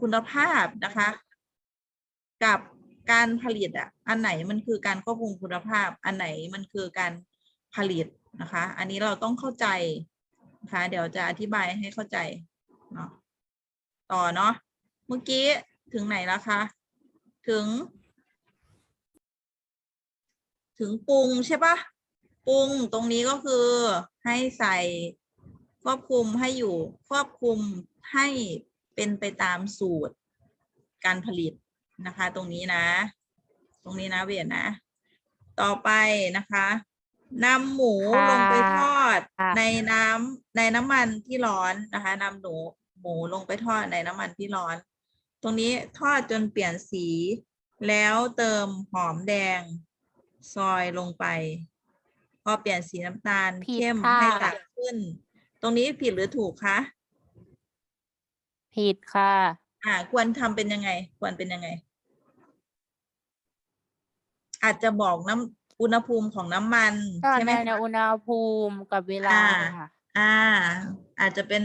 คุณภาพนะคะ กับการผลิตอะ อันไหนมันคือการควบคุมคุณภาพ อันไหนมันคือการผลิตนะคะ อันนี้เราต้องเข้าใจนะคะเดี๋ยวจะอธิบายให้เข้าใจเนาะต่อเนาะเมื่อกี้ถึงไหนแล้วคะ ถึง ถึงปรุงใช่ปะปรุงตรงนี้ก็คือให้ใส่ควบคุมให้อยู่ควบคุมให้ เป็นไปตามสูตรการผลิตนะคะ ตรงนี้นะ ตรงนี้นะเวียนนะ ต่อไปนะคะนำหมูค่ะลงไปทอดค่ะในน้ำในน้ำมันที่ร้อนนะคะนำหนูหมูลงไปทอดในน้ำมันที่ร้อน ตรงนี้ทอดจนเปลี่ยนสี แล้วเติมหอมแดง ซอยลงไป พอเปลี่ยนสีน้ำตาลผิดเข้มค่ะให้ตัดขึ้น ตรงนี้ผิดหรือถูกคะ ผิดค่ะ อ่า ควรทำเป็นยังไง ควรเป็นยังไง อาจจะบอกน้ำอุณหภูมิของน้ำมัน ก็ใช่ไหในมในคะ อุณหภูมิกับเวลาอ่า ค่ะ อ่า อาจจะเป็น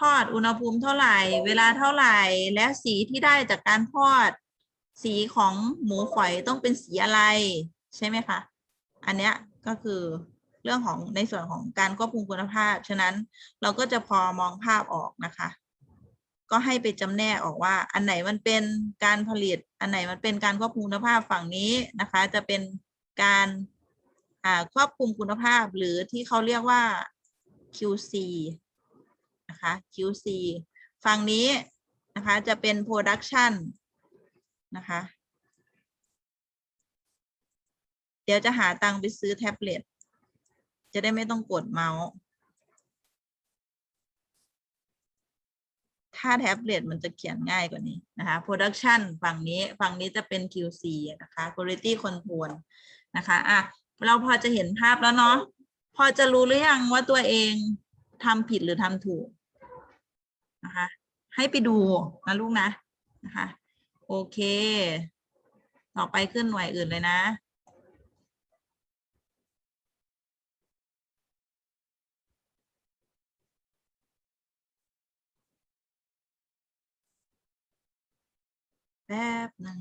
ทอดอุณหภูมิเท่าไหร่ เวลาเท่าไหร่ และสีที่ได้จากการทอด สีของหมูฝอยต้องเป็นสีอะไร ใช่ไหมคะ อันเนี้ยก็คือเรื่องของในส่วนของการควบคุมคุณภาพ ฉะนั้นเราก็จะพอมองภาพออกนะคะ ก็ให้ไปจำแนกออกว่า อันไหนมันเป็นการผลิต อันไหนมันเป็นการควบคุมคุณภาพฝั่งนี้นะคะ จะเป็นการควบคุมคุณภาพหรือที่เขาเรียกว่า QC นะคะ QC ฝั่งนี้นะคะจะเป็น Production นะคะ เดี๋ยวจะหาตังค์ไปซื้อแท็บเล็ต จะได้ไม่ต้องกดเมาส์ ถ้าแท็บเล็ตมันจะเขียนง่ายกว่านี้นะคะ Production ฝั่งนี้ฝั่งนี้จะเป็น QC นะคะ Quality Control นะคะอะเราพอจะเห็นภาพแล้วเนาะพอจะรู้หรือยังว่าตัวเองทำผิดหรือทำถูกนะคะให้ไปดูนะลูกนะนะคะโอเค ต่อไปขึ้นหน่วยอื่นเลยนะ ป๊บหนึ่ง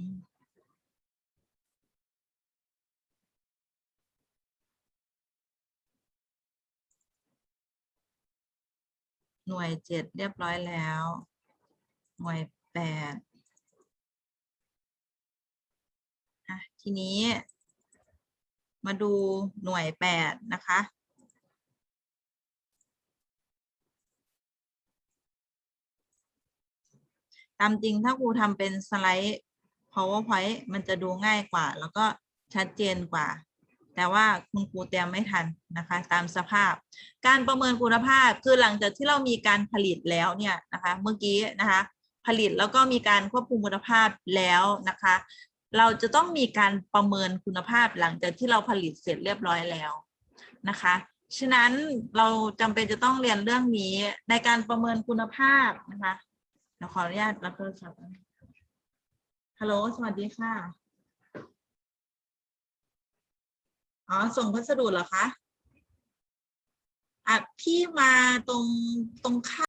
หน่วยเจ็ดเรียบร้อยแล้ว หน่วยแปดทีนี้มาดูหน่วยแปดนะคะ ตามจริงถ้าครูทำเป็นสไลด์ powerpoint มันจะดูง่ายกว่า แล้วก็ชัดเจนกว่า แต่ว่าคุณครูเตรียมไม่ทันนะคะ ตามสภาพ การประเมินคุณภาพคือหลังจากที่เรามีการผลิตแล้วเนี่ยนะคะ เมื่อกี้นะคะ ผลิตแล้วก็มีการควบคุมคุณภาพแล้วนะคะ เราจะต้องมีการประเมินคุณภาพหลังจากที่เราผลิตเสร็จเรียบร้อยแล้วนะคะฉะนั้นเราจำเป็นจะต้องเรียนเรื่องนี้ในการประเมินคุณภาพนะคะ ดี๋ยวขออนุญาตรับโทรศัพท์ฮัลโหล สวัสดีค่ะ อ๋อ ส่งพัสดุเหรอคะ อะ พี่มาตรงตรงข้า